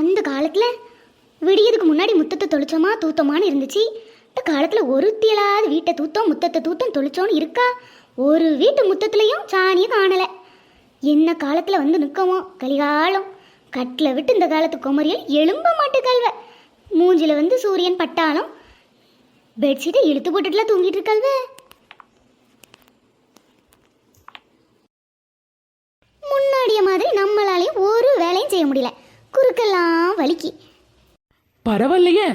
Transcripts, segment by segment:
அந்த காலத்தில் விடியதுக்கு முன்னாடி முத்தத்தை தொளிச்சோமா தூத்தோமான்னு இருந்துச்சு. இந்த காலத்தில் ஒருத்தியலாவது வீட்டை தூத்தம் முத்தத்தை தூத்தம் தொளிச்சோன்னு இருக்கா? ஒரு வீட்டு முத்தத்துலேயும் சாணியை காணலை. என்ன காலத்தில் வந்து நிற்கமோ கலிகாலம். கட்டில் விட்டு இந்த காலத்து குமரியல் எழும்ப மாட்டு கல்வ. மூஞ்சில் வந்து சூரியன் பட்டாலும் பெட்ஷீட்டை இழுத்து போட்டுட்டுலாம் தூங்கிட்டு இருக்கல்வே முன்னாடிய மாதிரி நம்மளாலையும் ஒரு வேலையும் செய்ய முடியல. குறுக்கெல்லாம் வலிக்கு. பரவாயில்லையே.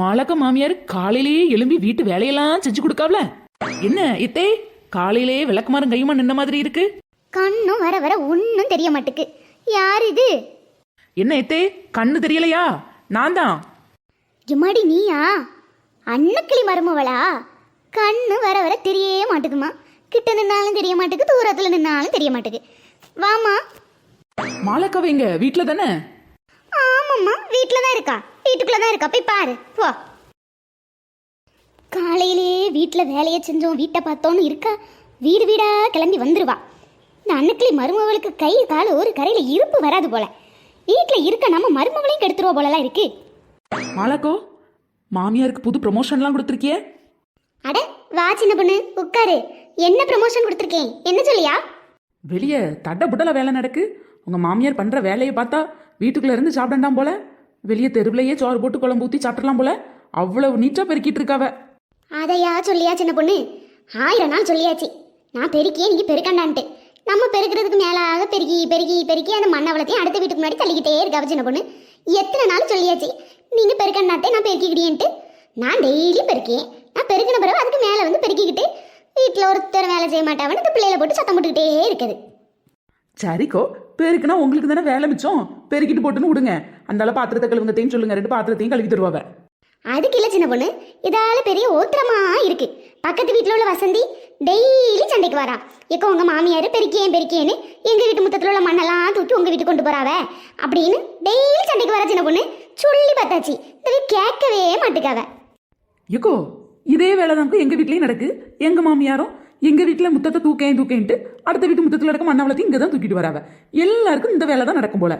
மாலக்க மாமியார் காலையிலேயே எழும்பி வீட்டு வேலையெல்லாம் செஞ்சு கொடுக்காவல? என்ன இத்தே? காலையிலேயே விளக்குமாறும் கையுமா நின்ன மாதிரி இருக்கு? கண்ணும் வர வர ஒன்றும் தெரிய மாட்டுக்கு. யார் இது? என்ன இத்தே? கண்ணு தெரியலையா? நான் தான். ஜுமாடி நீயா? அன்னக்கிளி மருமவளா? கண்ணு வர வர தெரியவே மாட்டுக்குமா. கிட்ட நின்னாலும் தெரிய மாட்டுக்கு தூரத்தில் நின்னாலும் தெரிய மாட்டுக்கு. வாமா மாலக்காவை எங்க வீட்டுல தானே? ஆமாம்மா வீட்டில் தான் இருக்கா. வீட்டுக்குள்ளே தான் இருக்கா. போய் பாரு. போ. காலையிலேயே வீட்டில் வேலையை செஞ்சோம். வீட்டை பார்த்தோன்னு இருக்கா வீடு வீடா கிளம்பி வந்துருவா. இந்த அன்னுக்கிளி மருமவளுக்கு கை கால் ஒரு கரையில் இருப்பு வராது போல. வீட்டில் இருக்க நம்ம மருமவளையும் கெடுத்துருவா போலலாம் இருக்கு. மாலாக்கோ மாமியாருக்கு புது ப்ரமோஷன்லாம் கொடுத்துருக்கியே? அட வா சின்ன பொண்ணு உட்காரு. என்ன ப்ரமோஷன் கொடுத்துருக்கேன்? என்ன சொல்லியா? வெளியே தட்ட புட்டல வேலை நடக்கு. உங்க மாமியார் பண்ற வேலையை பார்த்தா வீட்டுக்குள்ள இருந்து சாப்பிடண்டாம் போல. வெளியே தெருவுலயே சோறு போட்டு குழம்பு ஊத்தி சாப்பிடலாம் போல. அவ்வளவு நீட்டா பெருக்கிட்டு இருக்காவ. அதையா சொல்லியா சின்ன பொண்ணு? ஆயிரம் நாள் சொல்லியாச்சு. நான் பெருக்கியே நீங்க பெருக்கண்டான்ட்டு. நம்ம பெருக்கிறதுக்கு மேலாக பெருக்கி பெருக்கி பெருக்கி அந்த மண்ணவளத்தையும் அடுத்த வீட்டுக்கு முன்னாடி தள்ளிக்கிட்டே இருக்கா சின்ன பொண்ணு. எத்தனை நாள் சொல்லியாச்சு? நீங்க பெருக்கண்டாட்டே நான் பெருக்கிக்கிட்டேன்ட்டு. நான் டெய்லி பெருக்கேன் நான் பெருக்கின பிறகு அதுக்கு மேலே வந்து பெருக்கிக்கிட்டு வீட்டில் ஒருத்தர் வேலை செய்ய மாட்டாவன்னு இந்த பிள்ளையில போட்டு சத்தம் போட்டுக்கிட்டே இருக்குது. சரிக்கோ பெருக்குனா உங்களுக்கு தானே வேலை மிச்சம்? பெருக்கிட்டு போட்டுன்னு விடுங்க. அந்த பாத்திரத்தை கழுவுங்கத்தையும் சொல்லுங்க ரெண்டு பாத்திரத்தையும் கழுவி தருவாவ அதுக்கு இல்லை சின்ன பொண்ணு. இதால பெரிய ஓத்திரமா இருக்கு. பக்கத்து வீட்டில் உள்ள வசந்தி டெய்லி சண்டைக்கு வரா எக்கோ உங்க மாமியார் பெருக்கியேன் பெருக்கியேன்னு எங்க வீட்டு முத்தத்தில் உள்ள மண்ணெல்லாம் தூக்கி உங்க வீட்டுக்கு கொண்டு போறாவ? அப்படின்னு டெய்லி சண்டைக்கு வரா சின்ன பொண்ணு. சொல்லி பார்த்தாச்சு. இந்த கேட்கவே மாட்டுக்காவ. ஏக்கோ இதே வேலை தான் எங்க வீட்லயும் நடக்கு. எங்க மாமியாரும் எங்கள் வீட்டில் முத்தத்தை தூக்கேன் தூக்கேன்ட்டு அடுத்த வீட்டு முத்தத்தில் இருக்க மண்ணவளத்தையும் இங்கே தான் தூக்கிட்டு வராவ. எல்லாருக்கும் இந்த வேலை தான் நடக்கும் போல.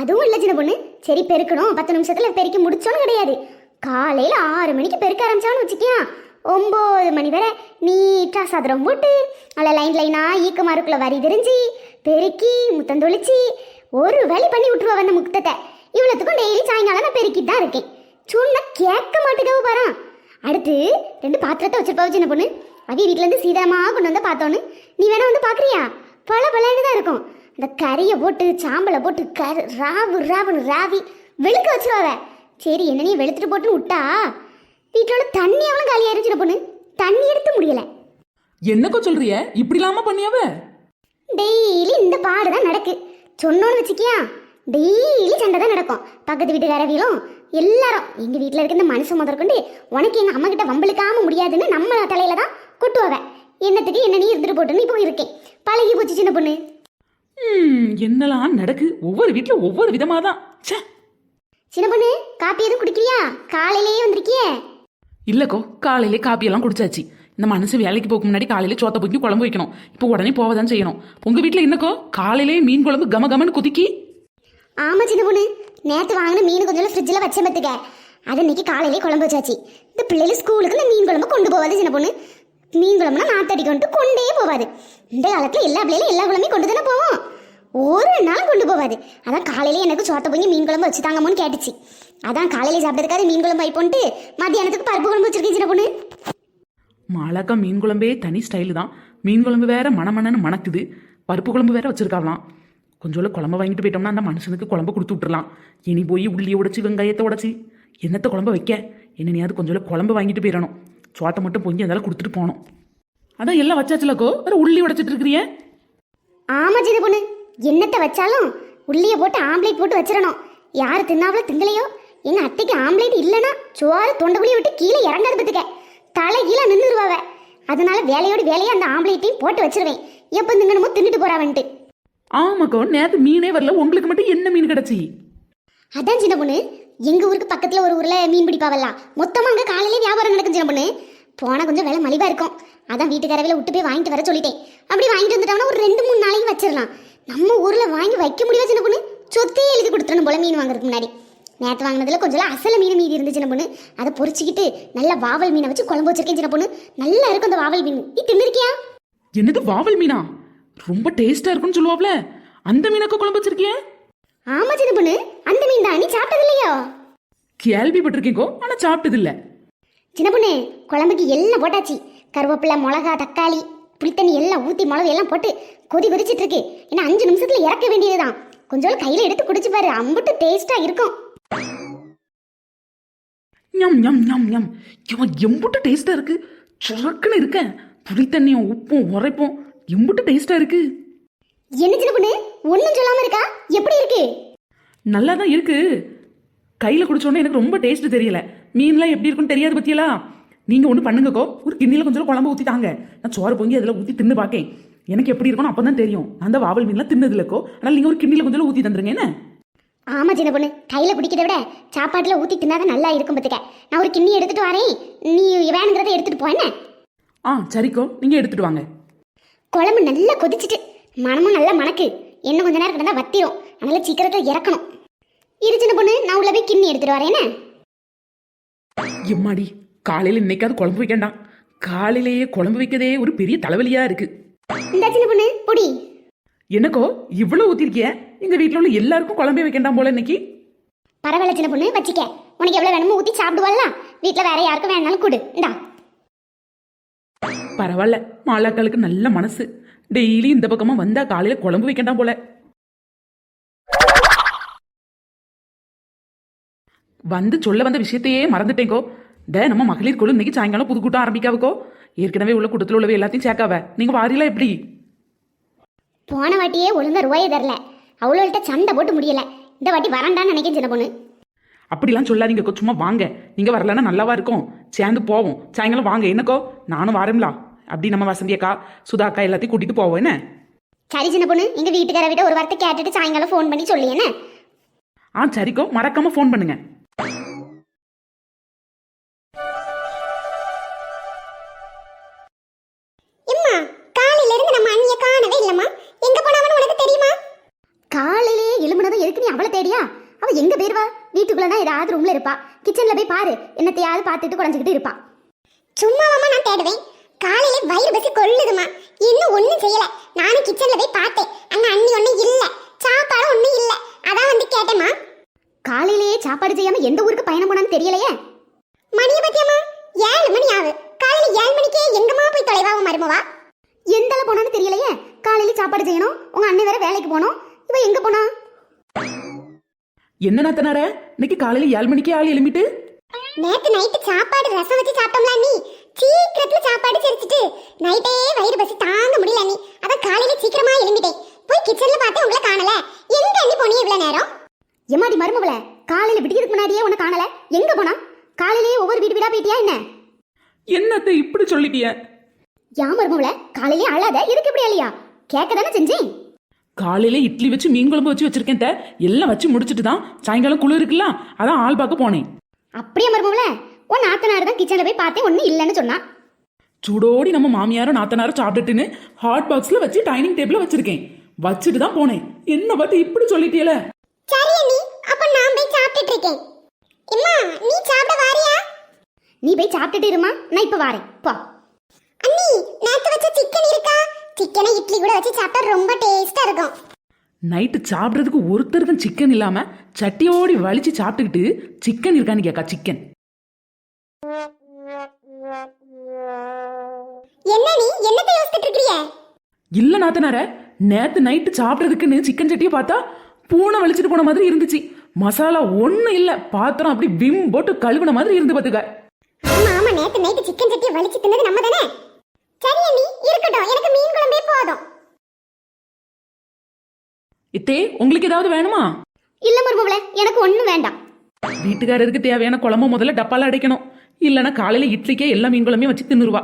அதுவும் இல்லை சின்ன பொண்ணு. சரி பெருக்கணும். பத்து நிமிஷத்துல பெருக்கி முடிச்சோன்னு கிடையாது. காலையில் ஆறு மணிக்கு பெருக்க ஆரம்பிச்சான்னு வச்சுக்கியா. ஒம்பது மணி வரை நீட்டாக சதுரம் போட்டு அதில் லைன் லைனாக ஈக்க ஈக்கமாருக்குள்ள வரி தெரிஞ்சு பெருக்கி முத்தம் தொளிச்சு ஒரு வழி பண்ணி விட்டுருவா அந்த முத்தத்தை. இவ்வளோத்துக்கும் டெய்லி சாயங்காலம் நான் பெருக்கிட்டு தான் இருக்கேன். சொன்னால் கேட்க மாட்டேங்கவு பாரா. அடுத்து ரெண்டு பாத்திரத்தை வச்சிருப்பா சின்ன பொண்ணு. அவிய வீட்டிலேருந்து சீதாமா கொண்டு வந்து பார்த்தோன்னு நீ வேணா வந்து பார்க்குறியா? பல பலன்னு தான் இருக்கும். அந்த கறியை போட்டு சாம்பலை போட்டு கரு ராவு ராவுன்னு ராவி வெளுக்க வச்சிருவாவ. சரி என்ன நீ வெளுத்துட்டு போட்டுன்னு விட்டா? வீட்டோட தண்ணி அவளும் காலியாயிருச்சு பொண்ணு? தண்ணி எடுத்து முடியல. என்னக்கோ சொல்றிய? இப்படி இல்லாம பண்ணியாவ? டெய்லி இந்த பாடு தான் நடக்கு. சொன்னோன்னு வச்சுக்கியா? டெய்லி சண்டை தான் நடக்கும். பக்கத்து வீட்டுக்காரவிலும் எல்லாரும். எங்க வீட்டில் இருக்க இந்த மனுஷன் முதற்கொண்டு உனக்கு எங்க அம்மா கிட்ட வம்பளுக்காம முடியாதுன்னு நம்ம தலையில தான் கொட்டுவாவ. என்னத்துக்கு என்ன நீ இருந்துட்டு போட்டுன்னு இப்போ இருக்கேன். பழகி போச்சு சின்ன பொண்ணு. ம், என்னலாம் நடக்கு? ஒவ்வொரு வீட்ல ஒவ்வொரு விதமா தான். சின்ன பொண்ணு காப்பி எதுவும் குடிக்கிறியா? காலையிலேயே வந்திருக்கியே? இல்லக்கோ காலையிலே காப்பியெல்லாம் குடிச்சாச்சு. இந்த மனசு வேலைக்கு போக முன்னாடி காலையில சோத்த பொங்கி குழம்பு வைக்கணும். இப்போ உடனே போவதான் செய்யணும். உங்க வீட்ல என்னக்கோ? காலையிலே மீன் குழம்பு கம கமன்னு குதிக்கி. ஆமா சின்ன பொண்ணு. நேற்று வாங்கின மீன் கொஞ்சம் ஃப்ரிட்ஜில் வச்ச பத்துக்க அது இன்னைக்கு காலையிலே குழம்பு வச்சாச்சு. இந்த பிள்ளைகள் ஸ்கூலுக்கு இந்த மீன் குழம்பு கொண்டு போவாது சின்ன பொண்ணு. மீன் குழம்புனா நாத்தடி கொண்டு கொண்டே போவாது. இந்த காலத்தில் எல்லா பிள்ளைகளும் எல்லா குழம்பையும் கொண்டு தானே போவோம். ஒரு நாளும் கொண்டு போவாது. அதான் காலையிலே எனக்கு சோத்த பொங்கி மீன் குழம்பு வச்சு தாங்கம்மான்னு கேட்டுச்சு. அதான் காலையில சாப்பிட்டதுக்காக மீன் குழம்பு வைப்போன்ட்டு மத்தியானத்துக்கு பருப்பு குழம்பு வச்சிருக்கேன் சின்ன பொண்ணு. மாலாக்கா மீன் குழம்பே தனி ஸ்டைலு தான். மீன் குழம்பு வேற மணமணன்னு மணக்குது. பருப்பு குழம்பு வேற வச்சிருக்காங்களாம் கொஞ்சோல குழம்பு வாங்கிட்டு போயிட்டோம்னா அந்த மனுஷனுக்கு குழம்பு கொடுத்து விட்டுறலாம். இனி போய் உள்ளியை உடைச்சி வெங்காயத்தை உடைச்சி. என்னத்தை குழம்பு வைக்க? என்னனையாவது கொஞ்சோல குழம்பு வாங்கிட்டு போயிடணும். சோத்தை மட்டும் பொங்கி அதெல்லாம் கொடுத்துட்டு போகணும். அதான் எல்லாம் வச்சாச்சுலக்கோ ஒரு உள்ளி உடைச்சிட்டு இருக்கிறியே. ஆமா ஜிது பொண்ணு. என்னத்தை வச்சாலும் உள்ளியை போட்டு ஆம்லேட் போட்டு வச்சிடணும். யார் தின்னாவளோ திங்கலையோ? எங்க அத்தைக்கு ஆம்லேட் இல்லைன்னா சோறு தொண்டைக்குழியை விட்டு கீழே இறங்காது பத்துக்க. தலை கீழே நின்றுருவாவ அதனால வேலையோடு வேலையை அந்த ஆம்லேட்டையும் போட்டு வச்சிருவேன். எப்போ திங்கணுமோ தின்னுட்டு போறாவன்ட்டு. ஆமாக்கோ நேத்து மீனே வரல உங்களுக்கு மட்டும் என்ன மீன் கிடைச்சி? அதான் சின்ன பொண்ணு. எங்க ஊருக்கு பக்கத்துல ஒரு ஊர்ல மீன் பிடிப்பாவல்லாம் மொத்தமா அங்க காலையிலே வியாபாரம் நடக்கும் சின்ன பொண்ணு. போனா கொஞ்சம் விலை மலிவா இருக்கும். அதான் வீட்டுக்காரவில விட்டு போய் வாங்கிட்டு வர சொல்லிட்டேன். அப்படி வாங்கிட்டு வந்துட்டோம்னா ஒரு ரெண்டு மூணு நாளைக்கு வச்சிடலாம். நம்ம ஊர்ல வாங்கி வைக்க முடியாது சின்ன பொண்ணு? சொத்தே எழுதி கொடுத்துடணும் போல மீன் வாங்குறதுக்கு முன்னாடி. நேற்று வாங்கினதுல கொஞ்சம் அசல மீன் மீதி இருந்துச்சு சின்ன பொண்ணு. அதை பொரிச்சுக்கிட்டு நல்லா வாவல் மீனை வச்சு குழம்பு வச்சிருக்கேன் சின்ன பொண்ணு. நல்லா இருக்கும் அந்த வாவல் மீன். நீ தின்னுருக்கியா? என்னது வாவல் மீனா? ரொம்ப டேஸ்டா இருக்கும்னு சொல்லுவாப்ல. அந்த மீனக்க குழம்பு வச்சிருக்கியே? ஆமா சின்ன பொண்ணு. அந்த மீன் தான். நீ சாப்பிட்டது இல்லையோ கேள்விப்பட்டிருக்கேங்கோ ஆனா சாப்பிட்டது இல்ல சின்ன பொண்ணு குழம்புக்கு எல்லாம் போட்டாச்சு. கருவேப்பிலை மிளகா தக்காளி புளித்தண்ணி எல்லாம் ஊற்றி மிளகு எல்லாம் போட்டு கொதி கொதிச்சிட்டு இருக்கு ஏன்னா அஞ்சு நிமிஷத்துல இறக்க வேண்டியதுதான். கொஞ்சம் கையில எடுத்து குடிச்சு பாரு. அம்புட்டு டேஸ்டா இருக்கும். ஞம் ஞம் ஞம் ஞம். இவன் எம்புட்டு டேஸ்டா இருக்கு. சுரக்குன்னு இருக்க புளி தண்ணியும் உப்பும் உரைப்பும். எம்புட்டு டேஸ்டா இருக்கு. என்ன சின்ன பொண்ணு? ஒன்றும் சொல்லாம இருக்கா? எப்படி இருக்கு? நல்லா தான் இருக்கு. கையில் குடிச்சோன்னே எனக்கு ரொம்ப டேஸ்ட் தெரியல. மீன்லாம் எப்படி இருக்குன்னு தெரியாது பத்தியலா? நீங்கள் ஒன்று பண்ணுங்கக்கோ. ஒரு கிண்ணியில் கொஞ்சம் குழம்பு ஊற்றி தாங்க. நான் சோறு பொங்கி அதில் ஊற்றி தின்னு பார்க்கேன் எனக்கு எப்படி இருக்கும்னு அப்போ தான் தெரியும் அந்த வாவல் மீன்லாம் தின்னது இல்லைக்கோ அதனால் நீங்கள் ஒரு கிண்ணியில் கொஞ்சம் ஊற்றி தந்துருங்க என்ன? ஆமா சின்ன பொண்ணு. கையில குடிக்கிறத விட சாப்பாட்டுல ஊத்தி தின்னாதான் நல்லா இருக்கும் பத்துக்க. நான் ஒரு கிண்ணி எடுத்துட்டு வரேன். நீ வேணுங்கிறத எடுத்துட்டு போ என்ன? ஆ சரிக்கோ. நீங்கள் எடுத்துட்டு வாங்க. குழம்பு நல்லா கொதிச்சிட்டு மனமும் நல்லா மணக்கு. இன்னும் கொஞ்ச நேரம் கிடந்தா வத்திரும். அதனால சீக்கிரத்துல இறக்கணும். இரு சின்ன பொண்ணு நான் உள்ள போய் கிண்ணி எடுத்துட்டு வரேன் எம்மாடி காலையில் இன்னைக்காவது குழம்பு வைக்கண்டாம் காலையிலேயே குழம்பு வைக்கதே ஒரு பெரிய தலைவலியாக இருக்கு. இந்த சின்ன பொண்ணு பொடி. எனக்கோ இவ்வளோ ஊற்றிருக்கிய எங்கள் வீட்டில் உள்ள எல்லாருக்கும் குழம்பே வைக்கண்டாம் போல இன்னைக்கு. பரவாயில்ல சின்ன பொண்ணு வச்சுக்க. உனக்கு எவ்வளவு வேணுமோ ஊத்தி சாப்பிடுவல்ல வீட்ல வேற யாருக்கும் வேணாலும் கொடு. இந்தா. பரவாயில்ல மாலாக்களுக்கு நல்ல மனசு. டெய்லி இந்த பக்கமா வந்தா காலையில குழம்பு வைக்கண்டாம் போல. வந்து சொல்ல வந்த விஷயத்தையே மறந்துட்டேங்கோ. இந்த நம்ம மகளிர் குழு இன்னைக்கு சாயங்காலம் புது கூட்டம் ஆரம்பிக்காவுக்கோ. ஏற்கனவே உள்ள கூட்டத்தில் உள்ளவை எல்லாத்தையும் சேர்க்காவ. நீங்க வாரிலாம் எப்படி? போன வாட்டியே ஒழுங்கா ரூபாயே தரல. அவ்வளோகிட்ட சண்டை போட்டு முடியல. இந்த வாட்டி வரண்டான்னு நினைக்கிறேன் சின்ன பொண்ணு. அப்படிலாம் சொல்லாதீங்க சும்மா வாங்க. நீங்க வரலன்னா நல்லாவா இருக்கும். சேர்ந்து போவோம். சாயங்காலம் வாங்க. என்னக்கோ? நானும் வரேன்லா அப்படி நம்ம வசந்தி அக்கா சுதா அக்கா எல்லாத்தையும் கூட்டிட்டு போவோம். என்ன? சரி சின்ன பொண்ணு. எங்க வீட்டுக்கார விட ஒரு வார்த்தை கேட்டுட்டு சாயங்காலம் ஃபோன் பண்ணி சொல்லி என்ன? ஆ சரிக்கோ. மறக்காம ஃபோன் பண்ணுங்க. இருப்பா. கிச்சன்ல போய் பாரு. என்னத்தையாவது பார்த்துட்டு குழஞ்சிக்கிட்டு இருப்பா. சும்மாவாமா நான் தேடுவேன். காலையில வயிறு பசி கொள்ளுதுமா இன்னும் ஒண்ணும் செய்யல. நானும் கிச்சன்ல போய் பார்த்தேன். அங்க அண்ணி ஒண்ணும் இல்ல. சாப்பாடு ஒண்ணும் இல்ல. அதான் வந்து கேட்டேமா காலையிலேயே சாப்பாடு செய்யாம எந்த ஊருக்கு பயணம் போனான்னு தெரியலையே? மணிய பத்தியம்மா. ஏழு மணி ஆகு காலையில ஏழு மணிக்கே எங்கம்மா போய் தொலைவாவ மருமவா? எந்த போனான்னு தெரியலையே? காலையில சாப்பாடு செய்யணும். உங்க அண்ணன் வேற வேலைக்கு போனோம் இவ எங்க போனா? என்ன நாத்தனார இன்னைக்கு காலையில ஏழு மணிக்கே ஆள் எழும்பிட்டு? நேத்து நைட்டு சாப்பாடு ரசம் வச்சு சாப்பிட்டோம்ல நீ சீக்கிரத்துல சாப்பாடு செரிச்சிட்டு நைட்டே வயிறு பசி தாங்க முடியல நீ அதான் காலையில சீக்கிரமா எழும்பிட்டேன். போய் கிச்சன்ல பார்த்து உங்களை காணல. எங்க அண்ணி போனீங்க இவ்வளவு நேரம்? எம்மாடி மருமவள காலையில விடிக்கிறதுக்கு முன்னாடியே உன்னை காணல. எங்க போனா? காலையிலேயே ஒவ்வொரு வீடு வீடா போயிட்டியா என்ன? என்னத்தை இப்படி சொல்லிட்டிய? யா மருமவள காலையிலே அழாத எதுக்கு இப்படி அழியா கேட்க தானே செஞ்சேன். காலையில இட்லி வச்சு மீன் குழம்பு வச்சு வச்சிருக்கேன் தே. எல்லாம் வச்சு முடிச்சிட்டு தான் சாயங்காலம் குளிர் இருக்குல்ல? அதான் ஆள் பார்க்க போனேன். அப்படியே மருமவள உன் நாத்தனார் தான் கிச்சன்ல போய் பார்த்தேன் ஒன்னும் இல்லைன்னு சொன்னா சூடோடி நம்ம மாமியாரும் நாத்தனாரும் சாப்பிட்டுட்டுன்னு ஹாட் பாக்ஸ்ல வச்சு டைனிங் டேபிள்ல வச்சிருக்கேன். வச்சுட்டு தான் போனேன். என்ன பார்த்து இப்படி சொல்லிட்டியல? சரி அண்ணி அப்ப நான் போய் சாப்பிட்டுட்டு இருக்கேன். அம்மா நீ சாப்பிட வாரியா? நீ போய் சாப்பிட்டுட்டு இருமா நான் இப்ப வாரேன். போ. அண்ணி நேத்து வச்ச சிக்கன் இருக்கா. சிக்கனை இட்லி கூட வச்சு சாப்பிட்டா ரொம்ப டேஸ்டா இருக்கும். நைட்டு சாப்பிட்றதுக்கு ஒருத்தருக்கும் சிக்கன் இல்லாம சட்டியோடி வலிச்சு சாப்பிட்டுக்கிட்டு சிக்கன் இருக்கான்னு கேக்கா சிக்கன். என்ன நீ? என்னத்தை யோசிச்சுட்டு இருக்கீங்க இல்ல நாத்தனார நேத்து நைட்டு சாப்பிட்றதுக்குன்னு சிக்கன் சட்டியை பார்த்தா பூனை வலிச்சிட்டு போன மாதிரி இருந்துச்சு. மசாலா ஒண்ணு இல்ல பாத்திரம் அப்படி விம் போட்டு கழுவுன மாதிரி இருந்து பாத்துக்க. ஆமா ஆமா நேத்து நைட்டு சிக்கன் சட்டியை வலிச்சு தின்னது நம்ம தானே? சரி அண்ணி இருக்கட்டும். எனக்கு மீன் குழம்பே போதும். இத்தே உங்களுக்கு ஏதாவது வேணுமா? இல்ல மருமவளே எனக்கு ஒண்ணும் வேண்டாம். வீட்டுக்காரருக்கு தேவையான குழம்பு முதல்ல டப்பால அடைக்கணும். இல்லைன்னா காலையில இட்லிக்கே எல்லா மீன் குழம்பையும் வச்சு தின்னுருவா.